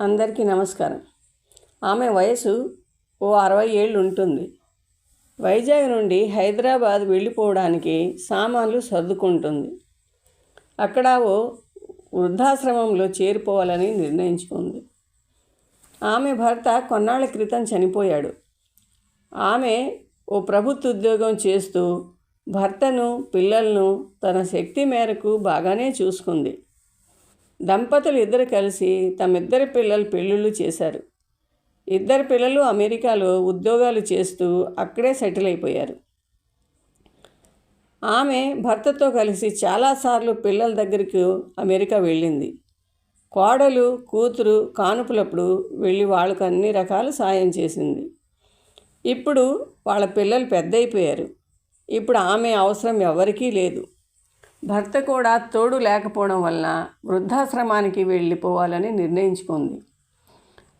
అందరికీ నమస్కారం. ఆమె వయసు ఓ అరవై ఏళ్ళు ఉంటుంది. వైజాగ్ నుండి హైదరాబాద్ వెళ్ళిపోవడానికి సామాన్లు సర్దుకుంటుంది. అక్కడ ఓ వృద్ధాశ్రమంలో చేరిపోవాలని నిర్ణయించుకుంది. ఆమె భర్త కొన్నాళ్ళ క్రితం చనిపోయాడు. ఆమె ఓ ప్రభుత్వ ఉద్యోగం చేస్తూ భర్తను పిల్లలను తన శక్తి మేరకు బాగానే చూసుకుంది. దంపతులు ఇద్దరు కలిసి తమిద్దరి పిల్లలు పెళ్ళిళ్ళు చేశారు. ఇద్దరు పిల్లలు అమెరికాలో ఉద్యోగాలు చేస్తూ అక్కడే సెటిల్ అయిపోయారు. ఆమె భర్తతో కలిసి చాలాసార్లు పిల్లల దగ్గరికి అమెరికా వెళ్ళింది. కోడలు కూతురు కానుపులప్పుడు వెళ్ళి వాళ్ళకు అన్ని రకాల సాయం చేసింది. ఇప్పుడు వాళ్ళ పిల్లలు పెద్దయిపోయారు. ఇప్పుడు ఆమె అవసరం ఎవరికీ లేదు. భర్త కూడా తోడు లేకపోవడం వలన వృద్ధాశ్రమానికి వెళ్ళిపోవాలని నిర్ణయించుకుంది.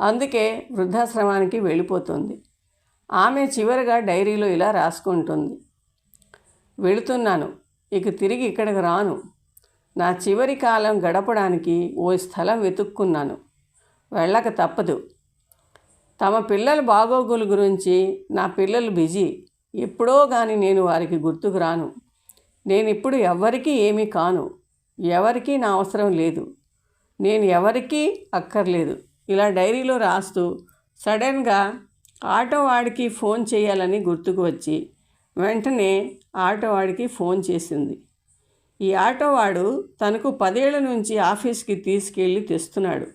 అందుకే వృద్ధాశ్రమానికి వెళ్ళిపోతుంది. ఆమె చివరిగా డైరీలో ఇలా రాసుకుంటుంది. వెళుతున్నాను. ఇక తిరిగి ఇక్కడికి రాను. నా చివరి కాలం గడపడానికి ఓ స్థలం వెతుక్కున్నాను. వెళ్ళక తప్పదు. తమ పిల్లల బాగోగుల గురించి నా పిల్లలు బిజీ. ఎప్పుడో కానీ నేను వారికి గుర్తుకు రాను. నేను ఇప్పుడు ఎవ్వరికీ ఏమీ కాను. ఎవరికీ నా అవసరం లేదు. నేను ఎవరికీ అక్కర్లేదు. ఇలా డైరీలో రాస్తూ సడన్గా ఆటో వాడికి ఫోన్ చేయాలని గుర్తుకు వచ్చి వెంటనే ఆటో వాడికి ఫోన్ చేసింది. ఈ ఆటోవాడు తనకు పదేళ్ళ నుంచి ఆఫీస్కి తీసుకెళ్ళి తెస్తున్నాడు.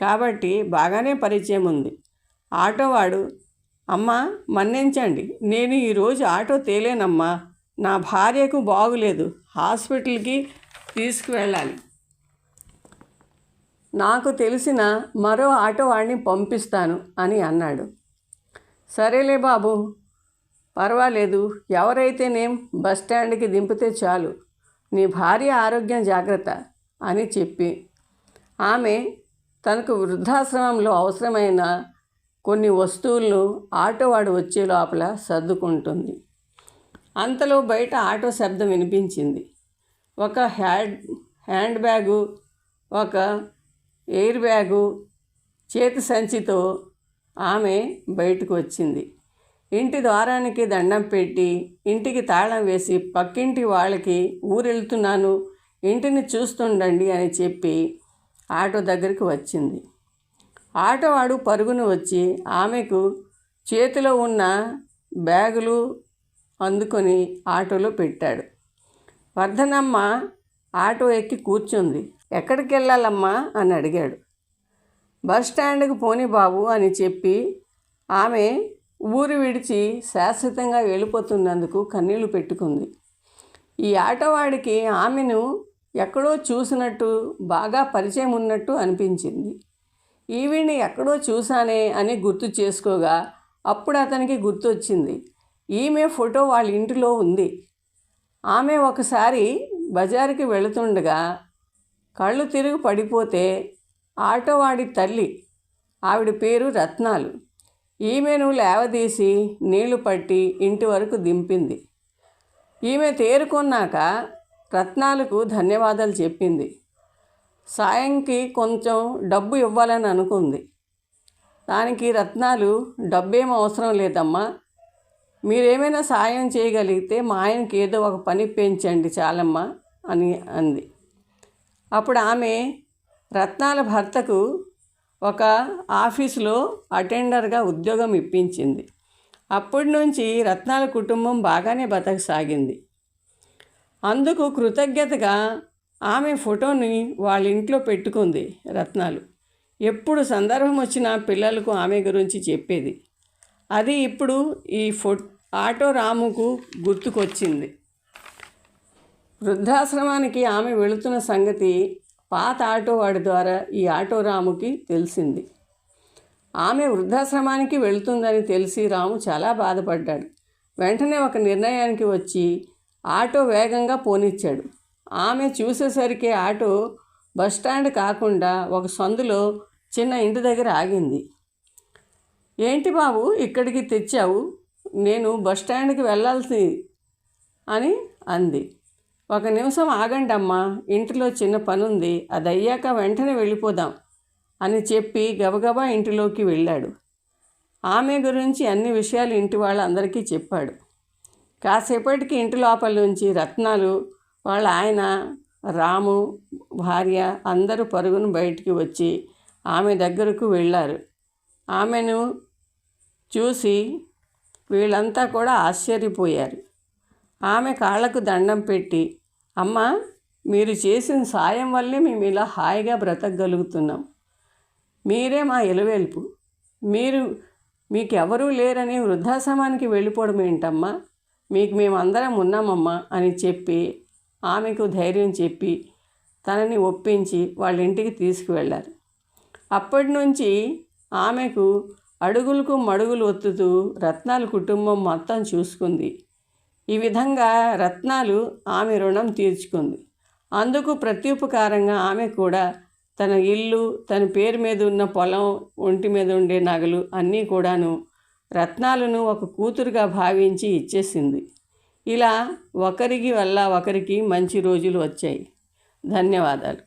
కాబట్టి బాగానే పరిచయం ఉంది. ఆటోవాడు అమ్మా మన్నించండి. నేను ఈరోజు ఆటో తేలేనమ్మా. నా భార్యకు బాగులేదు. హాస్పిటల్కి తీసుకువెళ్ళాలి. నాకు తెలిసిన మరో ఆటో వాడిని పంపిస్తాను అని అన్నాడు. సరేలే బాబు పర్వాలేదు. ఎవరైతేనేం బస్ స్టాండ్కి దింపితే చాలు. నీ భార్య ఆరోగ్యం జాగ్రత్త అని చెప్పి. ఆమె తనకు వృద్ధాశ్రమంలో అవసరమైన కొన్ని వస్తువులను ఆటోవాడు వచ్చే లోపల సర్దుకుంటుంది. అంతలో బయట ఆటో శబ్దం వినిపించింది. ఒక హ్యాండ్ హ్యాండ్ బ్యాగు ఒక ఎయిర్ బ్యాగు చేతి సంచితో ఆమె బయటకు వచ్చింది. ఇంటి ద్వారానికి దండం పెట్టి ఇంటికి తాళం వేసి పక్కింటి వాళ్ళకి ఊరెళ్తున్నాను ఇంటిని చూస్తుండండి అని చెప్పి ఆటో దగ్గరికి వచ్చింది. ఆటోవాడు పరుగును వచ్చి ఆమెకు చేతిలో ఉన్న బ్యాగులు అందుకొని ఆటోలో పెట్టాడు. వర్ధనమ్మ ఆటో ఎక్కి కూర్చుంది. ఎక్కడికి వెళ్ళాలమ్మా? అని అడిగాడు. బస్ స్టాండ్కి పోని బాబు అని చెప్పి ఆమె ఊరు విడిచి శాశ్వతంగా వెళ్ళిపోతున్నందుకు కన్నీళ్ళు పెట్టుకుంది. ఈ ఆటోవాడికి ఆమెను ఎక్కడో చూసినట్టు బాగా పరిచయం ఉన్నట్టు అనిపించింది. ఈవిని ఎక్కడో చూశానే అని గుర్తు చేసుకోగా అప్పుడు అతనికి గుర్తొచ్చింది. ఈమె ఫోటో వాళ్ళ ఇంటిలో ఉంది. ఆమె ఒకసారి బజారుకి వెళుతుండగా కళ్ళు తిరిగి పడిపోతే ఆటోవాడి తల్లి ఆవిడ పేరు రత్నాలు. ఈమెను లేవదీసి నీళ్ళు పట్టి ఇంటి వరకు దింపింది. ఈమె తేరుకున్నాక రత్నాలకు ధన్యవాదాలు చెప్పింది. సాయంకి కొంచెం డబ్బు ఇవ్వాలని అనుకుంది. దానికి రత్నాలు డబ్బేం అవసరం లేదమ్మా మీరేమైనా సాయం చేయగలిగితే మా ఆయనకి ఏదో ఒక పని పెంచండి చాలమ్మ అని అంది. అప్పుడు ఆమె రత్నాల భర్తకు ఒక ఆఫీసులో అటెండర్గా ఉద్యోగం ఇప్పించింది. అప్పటి నుంచి రత్నాల కుటుంబం బాగానే బతకసాగింది. అందుకు కృతజ్ఞతగా ఆమె ఫోటోని వాళ్ళ ఇంట్లో పెట్టుకుంది రత్నాలు. ఎప్పుడు సందర్భం వచ్చినా పిల్లలకు ఆమె గురించి చెప్పేది. అది ఇప్పుడు ఈ ఫో ఆటో రాముకు గుర్తుకొచ్చింది. వృద్ధాశ్రమానికి ఆమె వెళుతున్న సంగతి పాత ఆటో వాడి ద్వారా ఈ ఆటో రాముకి తెలిసింది. ఆమె వృద్ధాశ్రమానికి వెళుతుందని తెలిసి రాము చాలా బాధపడ్డాడు. వెంటనే ఒక నిర్ణయానికి వచ్చి ఆటో వేగంగా పోనిచ్చాడు. ఆమె చూసేసరికి ఆటో బస్ స్టాండ్ కాకుండా ఒక సందులో చిన్న ఇంటి దగ్గర ఆగింది. ఏంటి బాబు ఇక్కడికి తెచ్చావు? నేను బస్ స్టాండ్కి వెళ్ళాల్సి అని అంది. ఒక నిమిషం ఆగండి అమ్మా ఇంటిలో చిన్న పని ఉంది అది అయ్యాక వెంటనే వెళ్ళిపోదాం అని చెప్పి గబగబా ఇంటిలోకి వెళ్ళాడు. ఆమె గురించి అన్ని విషయాలు ఇంటి వాళ్ళందరికీ చెప్పాడు. కాసేపటికి ఇంటి లోపల నుంచి రత్నాలు వాళ్ళ ఆయన రాము భార్య అందరూ పరుగును బయటికి వచ్చి ఆమె దగ్గరకు వెళ్ళారు. ఆమెను చూసి వీళ్ళంతా కూడా ఆశ్చర్యపోయారు. ఆమె కాళ్ళకు దండం పెట్టి అమ్మ మీరు చేసిన సాయం వల్లే మేము ఇలా హాయిగా బ్రతకగలుగుతున్నాం. మీరే మా ఎలువెల్పు. మీరు మీకు ఎవరూ లేరని వృద్ధాశ్రమానికి వెళ్ళిపోవడం ఏంటమ్మా? మీకు మేమందరం ఉన్నామమ్మా అని చెప్పి ఆమెకు ధైర్యం చెప్పి తనని ఒప్పించి వాళ్ళ ఇంటికి తీసుకువెళ్ళారు. అప్పటి నుంచి ఆమెకు అడుగులకు మడుగులు ఒత్తుతూ రత్నాల కుటుంబం మొత్తం చూసుకుంది. ఈ విధంగా రత్నాలు ఆమె రుణం తీర్చుకుంది. అందుకు ప్రత్యుపకారంగా ఆమె కూడా తన ఇల్లు తన పేరు మీద ఉన్న పొలం ఒంటి మీద ఉండే నగలు అన్నీ కూడాను రత్నాలను ఒక కూతురుగా భావించి ఇచ్చేసింది. ఇలా ఒకరికి వల్ల ఒకరికి మంచి రోజులు వచ్చాయి. ధన్యవాదాలు.